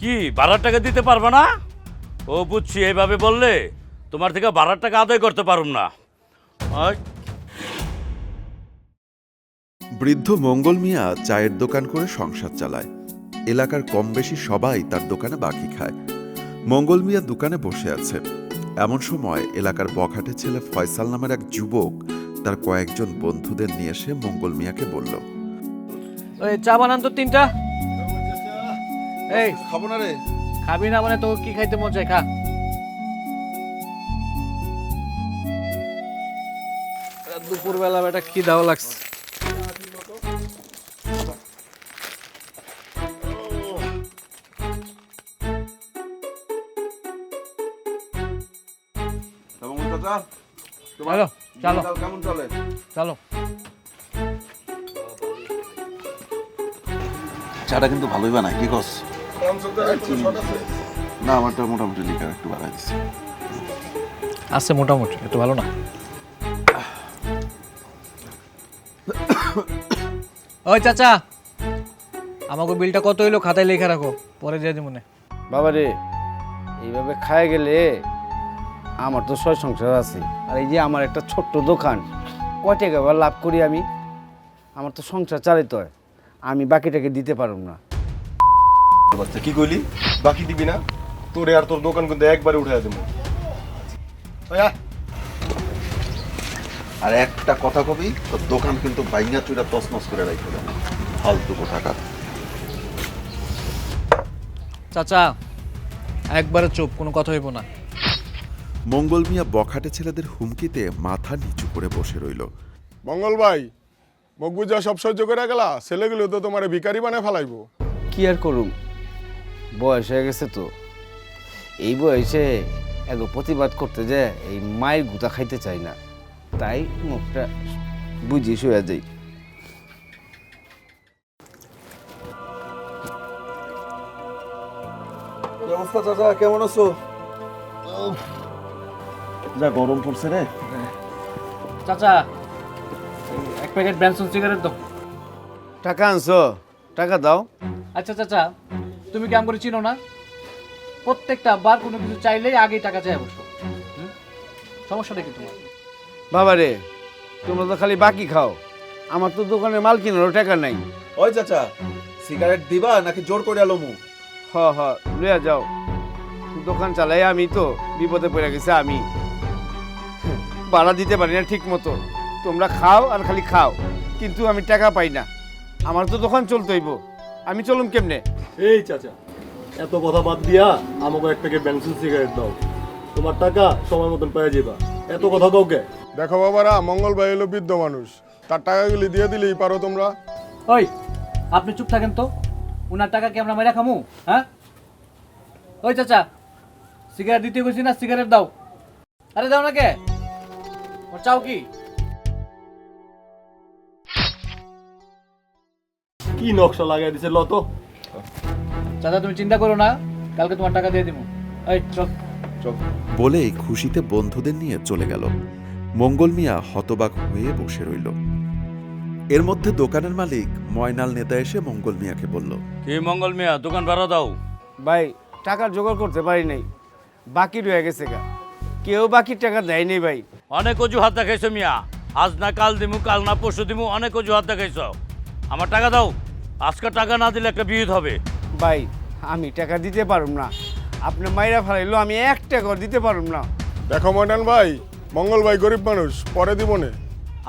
কি বারো টাকা দিতে পারবে না? ও বুঝছি এইভাবে বললে তোমার থেকে বারো টাকা আদায় করতে পারুম না। বৃদ্ধ মঙ্গল মিয়া চায়ের দোকান করে সংসার চালায়। এলাকার কম বেশি সবাই তার দোকানে বাকি খায়। মঙ্গল মিয়া দোকানে বসে আছে। এমন সময় এলাকার বখাটে ছেলে ফয়সাল নামের এক যুবক তার কয়েকজন বন্ধুদের নিয়ে এসে মঙ্গল মিয়াকে বলল ওই চা বানান তো তিনটা। এই খাব না রে। খাবি না মানে তোকে কি খাইতে মন চায় খা। দুপুর বেলা বেটা কি দাও লাগছে? চলো। চলো কেমন চলে? চলো। চাটা কিন্তু ভালোই বানায় কি কস? না আমারটা মোটামুটি লিকার একটু বাড়াই দিচ্ছে আছে মোটামুটি একটু ভালো না? ওই চাচা আমাকে বিলটা কত হইল খাতায় লেখা রাখো পরে দিয়ে দিব মনে বাবা রে এইভাবে খায় গেলে আমার তো ছয় সংসার আছে আর এই যে আমার একটা ছোট্ট দোকান কয় টাকা লাভ করি আমি? আমার তো সংসার চালিত হয় আমি বাকিটাকে দিতে পারব না। বাচ্চা কি কইলি? বাকি দিবি না? তোরে আর তোর দোকান কিন্তু একবারে উঠে দেবো। আর একটা কথা কবি তোর দোকান কিন্তু বাইঙ্গা চুরা তসনস করে রাখবে ফালতু টাকা চাচা একবারে চুপ কোনো কথা হইব না। মঙ্গল মিয়া বখাটে ছেলেদের হুমকিতে মাথা নিচু করে বসে রইল। মঙ্গল ভাই মকবুজা সব সহ্য করে গেলা ছেলেগুলো তো তোমার ভিকারি বানায় ফেলাইবো। কি আর করুম? বয়স হয়ে গেছে তো। এই বয়সে এক প্রতিবাদ করতে যে এই মায়ের গুতা খাইতে চাই না। তাই মুখটা বুঝি শুয়ে যাই। অবস্থা চাচা? কেমন আছো? যা গরম পড়ছে রে। চাচা এক প্যাকেট ব্যানসন সিগারেট দাও। টাকা আনছো? টাকা দাও। আচ্ছা চাচা তুমি কেমন করে চিনো না? প্রত্যেকটা বার কোনো কিছু চাইলেই আগেই টাকা চাই অবশ্য? সমস্যাটা কি তোমার? বাবা রে তোমরা তো খালি বাকি খাও। আমার তো দোকানে মাল কিনারও টাকা নাই। ওই চাচা সিগারেট দিবা নাকি জোর করে আলমু হ হ লইয়া যাও। দোকান চালাই আমি তো বিপদে পড়ে গেছে আমি। ভাড়া দিতে পারি না ঠিক মতো তোমরা খাও আর খালি খাও কিন্তু আমি টাকা পাই না। আমার তো দোকান চলতেইব। আমি চলুম কেমনে? এই চাচা এত কথা বাদ দিয়া আমাকে এক প্যাকেট ব্যাংসুল সিগারেট দাও। তোমার টাকা সময় মতন পেয়ে যাবা এত কথা কাউকে? দেখো বাবারা মঙ্গল ভাই হলো বৃদ্ধ মানুষ। তার টাকাগুলি দিয়ে দিলেই পারো তোমরা। ওই আপনি চুপ থাকেন তো। উনার টাকা কি আমরা মেরা খামু? হ্যাঁ? ওই চাচা সিগারেট দিতে গেছি না সিগারেট দাও। আরে দাও না কে? ওর চাও কি? কি নকশা লাগাই দিছে লত চাচা তুমি চিন্তা করো না কালকে তোমার টাকা দিয়ে দিব এই চল। বলেই খুশিতে বন্ধুদের নিয়ে চলে গেল। মঙ্গল মিয়া হতবাক হয়ে বসে রইল। এর মধ্যে দোকানের মালিক ময়নাল নেতা এসে মঙ্গল মিয়াকে বলল কি মঙ্গল মিয়া দোকান ভাড়া দাও। ভাই টাকার জোগাড় করতে পারি নাই। বাকি রয়ে গেছে গা। কেউ বাকি টাকা দেয়নি ভাই। অনেক অজুহাত দেখাইছো মিয়া। আজ না কাল দিমু কাল না পরশু দিমু অনেক অজুহাত দেখাইছো। আমার টাকা দাও। আজকে টাকা না দিলে একটা বিয়ে হবে। ভাই আমি টাকা দিতে পারুম না। আপনি মাইরা ফেলাইলো আমি এক টাকা দিতে পারুম না। দেখো মডার্ন ভাই মঙ্গল ভাই গরিব মানুষ পরে দিব নে।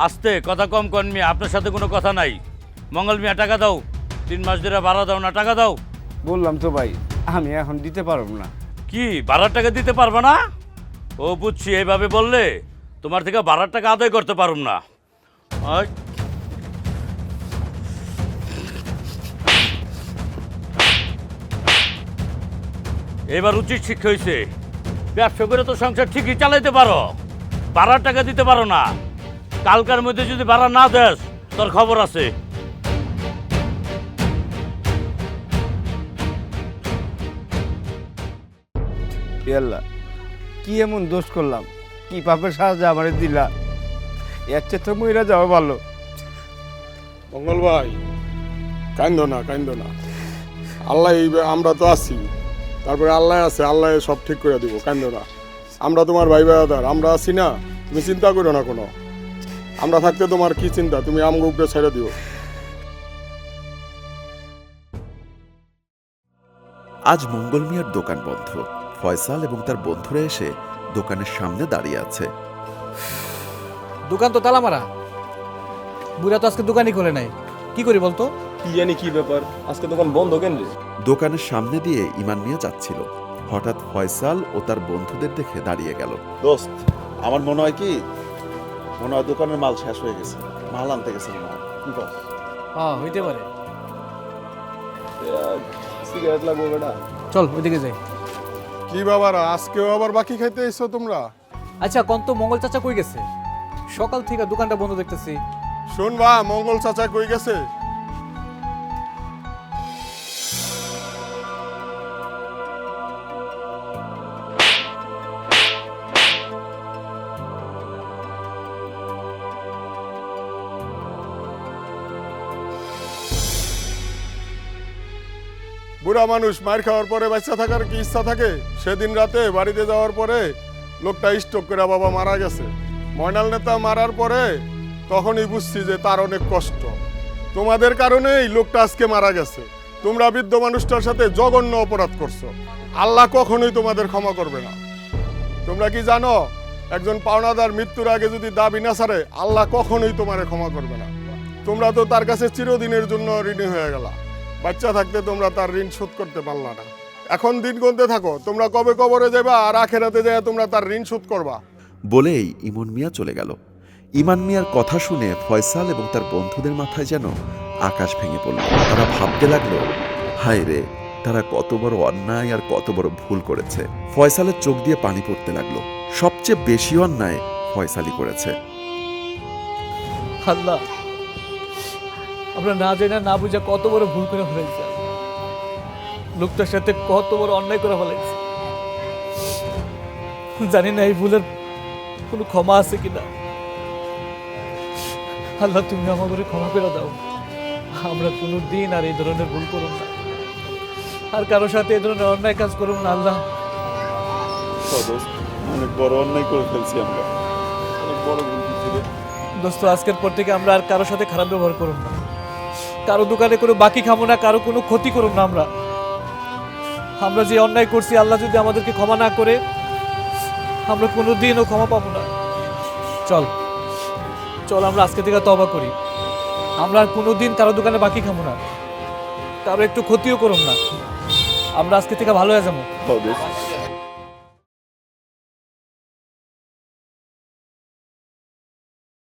আস্তে কথা কম কন মিয়া আপনার সাথে কোনো কথা নাই। মঙ্গল মিয়া টাকা দাও। তিন মাস ধরে ভাড়া দাও না টাকা দাও। বললাম তো ভাই আমি এখন দিতে পারব না। কি ভাড়ার টাকা দিতে পারবে না? ও বুঝছি এইভাবে বললে তোমার থেকে ভাড়ার টাকা আদায় করতে পারুম না। ওই। এবার উচিত শিক্ষা হয়েছে ব্যবসা করে তো সংসার ঠিকই চালাইতে পারো ভাড়ার টাকা দিতে পারো না। কালকার মধ্যে যদি বাড়া না দেস তোর খবর আছে। কি এমন দোষ করলাম? কি পাপের সাহায্য আমারে দিলা? এর চেয়ে তো মইরা যাওয়া ভালো। মঙ্গল ভাই কান্দ না কান্দ না। আল্লাহ এই আমরা তো আছি। তারপরে আল্লাহ আছে আল্লাহ সব ঠিক করে দিব কান্দরা আমরা তোমার ভাই ভাইদার আমরা আছি না তুমি চিন্তা করো না কোনো। আমরা থাকতে তোমার কি চিন্তা তুমি আমগো উপরে ছেড়ে দিও। আজ মঙ্গল মিয়ার দোকান বন্ধ। ফয়সাল এবং তার বন্ধুরা এসে দোকানের সামনে দাঁড়িয়ে আছে। দোকান তো তালা মারা বুড়া তো আজকে দোকানই খোলে নাই। কি করি বলতো? কি জানি কি ব্যাপার? আজকে দোকান বন্ধ কেন রে? দোকানের সামনে দিয়ে ইমান মিয়া যাচ্ছিল। হঠাৎ ফয়সাল ও তার বন্ধুদের দেখে দাঁড়িয়ে গেল। দোস্ত আমার মনে হয় কি? মনে হয় দোকানের মাল শেষ হয়ে গেছে। মাল আনতে গেছে মনে হয়। কি বল হ্যাঁ হইতে পারে। সিগারেট লাগবে বেটা। চল ওইদিকে যাই। কি বাবারা আজকেও আবার বাকি খাইতে এসছো তোমরা? আচ্ছা কোন তো মঙ্গল চাচা কই গেছে? সকাল থেকে দোকানটা বন্ধ দেখতেছি। শুনবা মঙ্গল চাচা কই গেছে? বুড়া মানুষ মার খাওয়ার পরে বাচ্চা থাকার কি ইচ্ছা থাকে? সেদিন রাতে বাড়িতে যাওয়ার পরে লোকটা স্ট্রোক করে বাবা মারা গেছে। ময়নাল নেতা মারার পরে তখনই বুঝছি যে তার অনেক কষ্ট। তোমাদের কারণেই লোকটা আজকে মারা গেছে। তোমরা বৃদ্ধ মানুষটার সাথে জঘন্য অপরাধ করছ। আল্লাহ কখনোই তোমাদের ক্ষমা করবে না। তোমরা কি জানো, একজন পাওনাদার মৃত্যুর আগে যদি দাবি না ছাড়ে, আল্লাহ কখনোই তোমারে ক্ষমা করবে না। তোমরা তো তার কাছে চিরদিনের জন্য ঋণী হয়ে গেলা। বাচ্চা থাকতে তোমরা তার ঋণ শোধ করতে পারলা না। এখন দিন গুনতে থাকো তোমরা কবে কবরে যাবা আর আখেরাতে যায় তোমরা তার ঋণ শোধ করবা। বলেই ইমন মিয়া চলে গেল। ইমান মিয়ার কথা শুনে ফয়সাল এবং তার বন্ধুদের মাথায় যেন আকাশ ভেঙে পড়ল। তারা ভাবতে লাগল হায় রে তারা কত বড় অন্যায় আর কত বড় ভুল করেছে। ফয়সালের চোখ দিয়ে পানি পড়তে লাগল। সবচেয়ে বেশি অন্যায় ফয়সালই করেছে। আল্লাহ আমরা না জানি না বুঝা কত বড় ভুল করে ফেলেছি লোকটার সাথে কত বড় অন্যায় করে ফেলেছি। জানি না এই ভুলের কোনো ক্ষমা আছে কিনা। আল্লাহ তুমি আমাদের ক্ষমা করে দাও। আমরা কোনো দিন আর এই ধরনের ভুল করুন না। আর কারোর সাথে এই ধরনের অন্যায় কাজ করুন না আল্লাহ। অনেক বড় অন্যায় করে ফেলছি আমরা। অনেক বড় ভুল করছি দোস্ত আজকের পর থেকে আমরা আর কারোর সাথে খারাপ ব্যবহার করুন না। কারও দোকানে কোনো বাকি খাব না, কারও কোনো ক্ষতি করুন না আমরা। আমরা যে অন্যায় করছি, আল্লাহ যদি আমাদেরকে ক্ষমা না করে, আমরা কোনো দিনও ক্ষমা পাবো না। চল চল আমরা আজকে থেকে তবা করি। আমরা আর কোনো দিন কারও দোকানে বাকি খাব না। কারও একটু ক্ষতিও করুন না। আমরা আজকে থেকে ভালো হয়ে যাব।